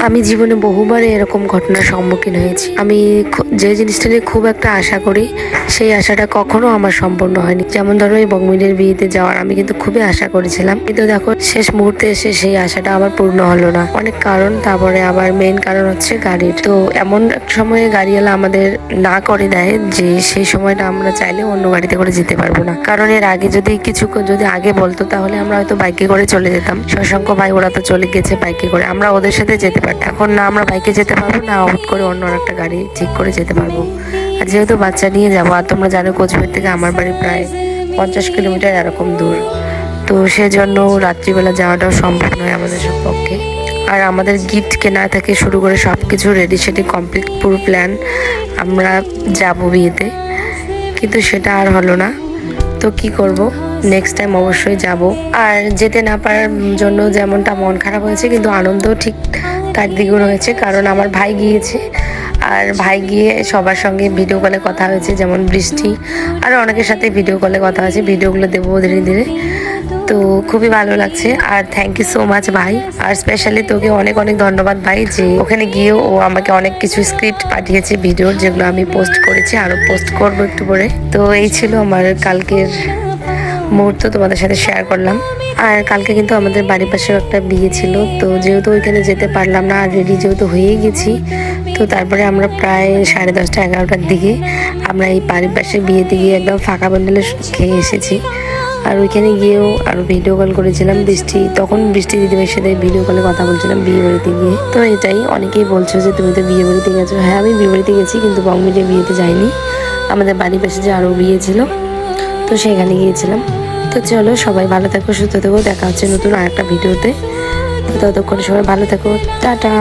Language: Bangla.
আমি জীবনে বহুবার এরকম ঘটনার সম্মুখীন হয়েছি। আমি যে জিনিসটা নিয়ে খুব একটা আশা করি, সেই আশাটা কখনো আমার সম্পূর্ণ হয়নি। যেমন ধরো এই বগমিনের বিয়েতে যাওয়ার, আমি কিন্তু খুবই আশা করেছিলাম। কিন্তু দেখো, শেষ মুহূর্তে এসে সেই আশাটা আমার পূর্ণ হলো না। অনেক কারণ, তারপরে আবার মেন কারণ হচ্ছে গাড়ির। তো এমন এক সময়ে গাড়িওয়ালা আমাদের না করে দেয় যে, সেই সময়টা আমরা চাইলে অন্য গাড়িতে করে যেতে পারব না। কারণ এর আগে যদি কিছু যদি আগে বলতো, তাহলে আমরা হয়তো বাইকে করে চলে যেতাম। শশাঙ্ক ভাই, ওরা তো চলে গেছে বাইকে করে। আমরা ওদের সাথে যেতে পারতাম এখন না আমরা বাইকে যেতে পারব, না হুট করে অন্য একটা গাড়ি ঠিক করে যেতে পারব। আর যেহেতু বাচ্চা নিয়ে যাব, আর তোমরা জানো কোচবিহার থেকে আমার বাড়ি প্রায় পঞ্চাশ কিলোমিটার এরকম দূর। তো সেজন্য রাত্রিবেলা যাওয়াটাও সম্ভব নয় আমাদের সব পক্ষে। আর আমাদের গিফট কেনা থেকে শুরু করে সব কিছু রেডি সেটি কমপ্লিট পুরো প্ল্যান আমরা যাব বিয়েতে। কিন্তু সেটা আর হলো না। তো কি করব? নেক্সট টাইম অবশ্যই যাব। আর যেতে না পারার জন্য যেমনটা মন খারাপ হয়েছে, কিন্তু আনন্দ ঠিক তার দ্বিগুণ হয়েছে কারণ আমার ভাই গিয়েছে। আর ভাই গিয়ে সবার সঙ্গে ভিডিও কলে কথা হয়েছে, যেমন বৃষ্টি। আর অনেকের সাথে ভিডিও কলে কথা হয়েছে ভিডিওগুলো দেবো ধীরে ধীরে। তো খুবই ভালো লাগছে, আর থ্যাংক ইউ সো মাচ ভাই। আর স্পেশালি তোকে অনেক অনেক ধন্যবাদ ভাই, যে ওখানে গিয়েও ও আমাকে অনেক কিছু স্ক্রিপ্ট পাঠিয়েছে ভিডিওর যেগুলো আমি পোস্ট করেছি আরও পোস্ট করব একটু পরে তো এই ছিল আমার কালকের মুহূর্ত তোমাদের সাথে শেয়ার করলাম। আর কালকে কিন্তু আমাদের বাড়ির পাশেও একটা বিয়ে ছিল, তো যেহেতু ওইখানে যেতে পারলাম না আর রেডি যেহেতু হয়ে গেছি, তো তারপরে আমরা প্রায় সাড়ে দশটা, এগারোটার দিকে আমরা এই বাড়ির পাশে বিয়েতে গিয়ে একদম ফাঁকা প্যান্ডেলে খেয়ে এসেছি। আর ওইখানে গিয়েও আরও ভিডিও কল করেছিলাম, বৃষ্টি, তখন বৃষ্টি দিদিভাইয়ের সাথে ভিডিও কলে কথা বলছিলাম বিয়ে বাড়িতে গিয়ে। তো এটাই অনেকেই বলছো যে তুমি তো বিয়ে বাড়িতে গেছো। হ্যাঁ আমি বিয়ে বাড়িতে গেছি, কিন্তু বংমিটে বিয়েতে যাইনি। আমাদের বাড়ির পাশে যে আরও বিয়ে ছিল তো সেখানে গিয়েছিলাম। তো চলো সবাই ভালো থাকো, সুস্থ থাকো। দেখা হচ্ছে নতুন আরেকটা ভিডিওতে। ততক্ষণ সবাই ভালো থাকো। টাটা।